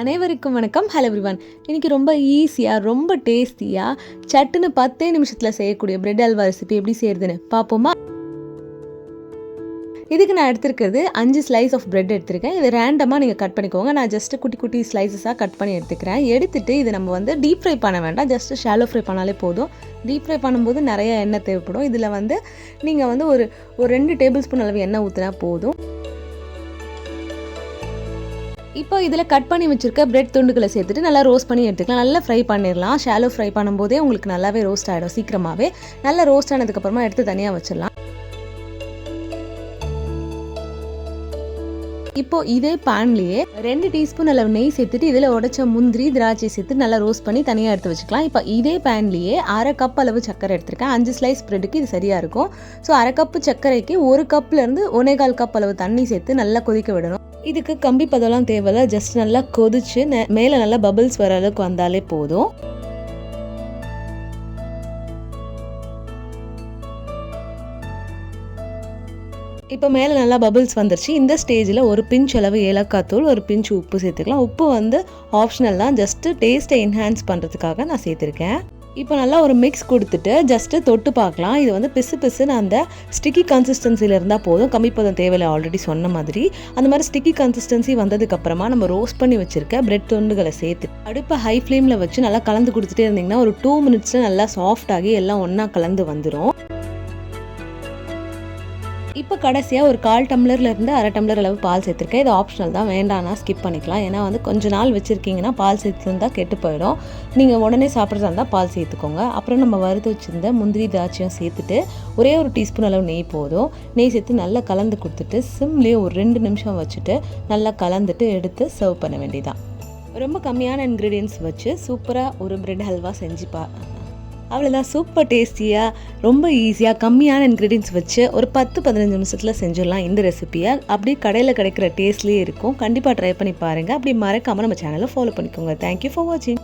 அனைவருக்கும் வணக்கம். Hello everyone இன்றைக்கி ரொம்ப ஈஸியாக ரொம்ப டேஸ்டியாக சட்டுன்னு பத்தே நிமிஷத்தில் செய்யக்கூடிய பிரெட் அல்வா ரெசிபி எப்படி செய்யறதுன்னு பார்ப்போமா இதுக்கு நான் எடுத்திருக்கிறது அஞ்சு ஸ்லைஸ் ஆஃப் பிரெட் எடுத்திருக்கேன். இது ரேண்டமாக நீங்கள் கட் பண்ணிக்கோங்க. நான் ஜஸ்ட் குட்டி குட்டி ஸ்லைசஸாக கட் பண்ணி எடுத்துக்கிறேன். எடுத்துகிட்டு இது நம்ம வந்து டீப் ஃப்ரை பண்ண வேண்டாம். ஜஸ்ட் ஷாலோ ஃப்ரை பண்ணாலே போதும். டீப் ஃப்ரை பண்ணும்போது நிறைய எண்ணெய் தேவைப்படும். இதில் வந்து நீங்கள் வந்து ஒரு ஒரு ரெண்டு டேபிள் ஸ்பூன் அளவு எண்ணெய் ஊற்றினா போதும். இப்போ இதில் கட் பண்ணி வச்சுருக்க பிரெட் துண்டுகளை சேர்த்துட்டு நல்லா ரோஸ்ட் பண்ணி எடுத்துக்கலாம். நல்லா ஃப்ரை பண்ணிடலாம். ஷாலோ ஃப்ரை பண்ணும்போதே உங்களுக்கு நல்லாவே ரோஸ்ட் ஆகிடும் சீக்கிரமாகவே நல்லா ரோஸ்ட் ஆனதுக்கப்புறமா எடுத்து தனியாக வச்சிடலாம். இப்போ இதே பேன்லேயே ரெண்டு டீஸ்பூன் அளவு நெய் சேர்த்துட்டு இதில் உடச்ச முந்திரி திராட்சை சேர்த்து நல்லா ரோஸ்ட் பண்ணி தனியாக எடுத்து வச்சுக்கலாம். இப்போ இதே பேன்லேயே அரை கப் அளவு சர்க்கரை எடுத்திருக்கேன். அஞ்சு ஸ்லைஸ் பிரெட்டுக்கு இது சரியாக இருக்கும். ஸோ அரை கப்பு சர்க்கரைக்கு ஒரு கப்லேருந்து ஒனேகால் கப் அளவு தண்ணி சேர்த்து நல்லா கொதிக்க விடணும். இதுக்கு கம்பி பதம்லாம் தேவையில்ல. ஜஸ்ட் நல்லா கொதிச்சு நெ- மேலே நல்லா பபிள்ஸ் வர அளவுக்கு வந்தாலே போதும். இப்போ மேலே நல்லா பபிள்ஸ் வந்துருச்சு. இந்த ஸ்டேஜில் ஒரு பிஞ்ச் அளவு ஏலக்காய் தூள் ஒரு பிஞ்ச் உப்பு சேர்த்துக்கலாம். உப்பு வந்து ஆப்ஷனல் தான். ஜஸ்ட்டு டேஸ்ட்டை என்ஹான்ஸ் பண்ணுறதுக்காக நான் சேர்த்துருக்கேன். இப்போ நல்லா ஒரு மிக்ஸ் கொடுத்துட்டு ஜஸ்ட்டு தொட்டு பார்க்கலாம். இது வந்து பிசு பிசுன்னு அந்த ஸ்டிக்கி கன்சிஸ்டன்சியில் இருந்தால் போதும். கம்மி பதம் தேவையில்லை ஆல்ரெடி சொன்ன மாதிரி. அந்த மாதிரி ஸ்டிக்கி கன்சிஸ்டன்சி வந்ததுக்கப்புறமா நம்ம ரோஸ்ட் பண்ணி வச்சுருக்க பிரெட் துண்டுகளை சேர்த்து அடுப்பை ஹை ஃப்ளேமில் வச்சு நல்லா கலந்து கொடுத்துட்டே இருந்தீங்கன்னா ஒரு டூ மினிட்ஸில் நல்லா சாஃப்ட் ஆகி எல்லாம் ஒன்றா கலந்து வந்துடும் இப்போ கடைசியாக ஒரு கால் டம்ளர்லேருந்து அரை டம்ளர் அளவு பால் சேர்த்துருக்கேன். இது ஆப்ஷனல் தான். வேண்டாம்னா ஸ்கிப் பண்ணிக்கலாம். ஏன்னா வந்து கொஞ்ச நாள் வச்சுருக்கீங்கன்னா பால் சேர்த்துருந்தா கெட்டு போயிடும். நீங்கள் உடனே சாப்பிட்றதா இருந்தால் பால் சேர்த்துக்கோங்க. அப்புறம் நம்ம வறுத்து வச்சுருந்த முந்திரி திராட்சையும் சேர்த்துட்டு ஒரே ஒரு டீஸ்பூன் அளவு நெய் போதும். நெய் சேர்த்து நல்லா கலந்து கொடுத்துட்டு சிம்லேயே ஒரு ரெண்டு நிமிஷம் வச்சுட்டு நல்லா கலந்துட்டு எடுத்து சர்வ் பண்ண வேண்டியதான் ரொம்ப கம்மியான இன்க்ரீடியன்ஸ் வச்சு சூப்பராக ஒரு பிரெட் ஹல்வா செஞ்சு பா அவ்வளோதான் சூப்பர் டேஸ்டியாக ரொம்ப ஈஸியாக கம்மியான இன்க்ரீடியன்ஸ் வச்சு ஒரு பத்து பதினஞ்சு நிமிஷத்தில் செஞ்சிடலாம் இந்த ரெசிபியை அப்படியே கடையில் கிடைக்கிற டேஸ்ட்லேயே இருக்கும். கண்டிப்பாக ட்ரை பண்ணி பாருங்கள் அப்படி மறக்காமல் நம்ம சேனலை ஃபாலோ பண்ணிக்கோங்க. தேங்க்யூ ஃபார் வாட்சிங்